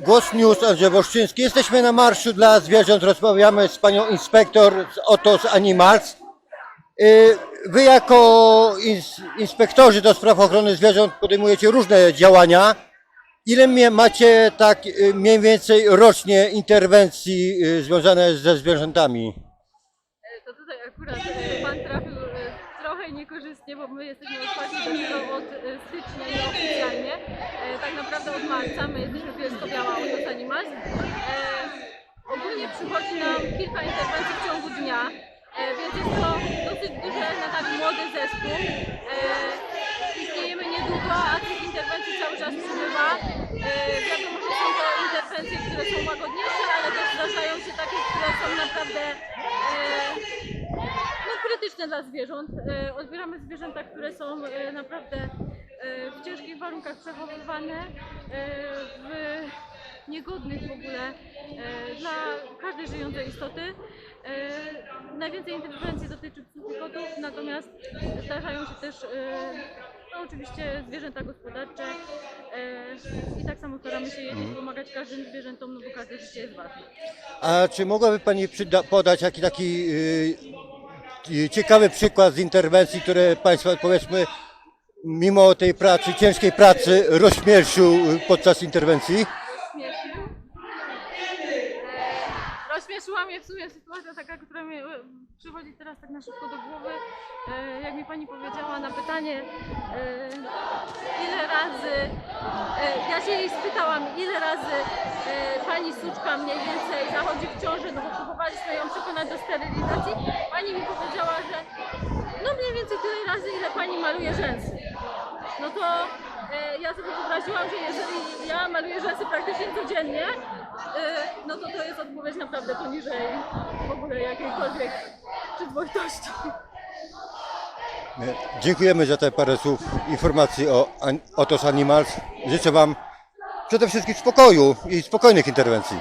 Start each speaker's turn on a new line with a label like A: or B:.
A: Głos News, Andrzej. Jesteśmy na marszu dla zwierząt. Rozmawiamy z panią inspektor z Otos Animals. Y, Wy jako ins- inspektorzy do spraw ochrony zwierząt podejmujecie różne działania. Ile macie tak y, mniej więcej rocznie interwencji y, związane ze zwierzętami?
B: E, To tutaj akurat e, pan trafił trochę niekorzystnie, bo my jesteśmy otwarci dopiero od e, stycznia nieoficjalnie. E, Tak naprawdę od marca my jesteśmy Bielsko-Biała od Animals. E, Ogólnie przychodzi nam kilka interwencji w ciągu dnia, więc jest to dosyć duży, na tak młody zespół. Istniejemy niedługo, a tych interwencji cały czas przybywa. E, Wiadomo, że są to interwencje, które są łagodniejsze, ale też zdarzają się takie, które są naprawdę e, no, krytyczne dla zwierząt. E, Odbieramy zwierzęta, które są e, naprawdę e, w ciężkich warunkach przechowywane, w niegodnych w ogóle dla każdej żyjącej istoty. Najwięcej interwencji dotyczy psów i kotów, natomiast zdarzają się też no, oczywiście zwierzęta gospodarcze i tak samo staramy się jeździć, pomagać każdym zwierzętom, no bo każde życie jest ważne.
A: A czy mogłaby Pani podać jakiś taki y, ciekawy przykład z interwencji, które Państwa powiedzmy mimo tej pracy, ciężkiej pracy rozśmieszył podczas interwencji?
B: rozśmieszył. Rozśmieszyła mnie w sumie sytuacja taka, która mi e, przychodzi teraz tak na szybko do głowy. E, Jak mi pani powiedziała na pytanie, e, ile razy, ja się jej spytałam, ile razy pani suczka mniej więcej zachodzi w ciąży, no bo próbowaliśmy ją przekonać do sterylizacji. Pani mi powiedziała, że no mniej więcej tyle razy, ile pani maluje rzęsy. No to e, ja sobie wyobraziłam, że jeżeli ja maluję rzęsy praktycznie codziennie, e, no to to jest odpowiedź naprawdę poniżej w ogóle jakiejkolwiek przyzwoitości.
A: Dziękujemy za te parę słów informacji o Otos Animals. Życzę Wam przede wszystkim spokoju i spokojnych interwencji.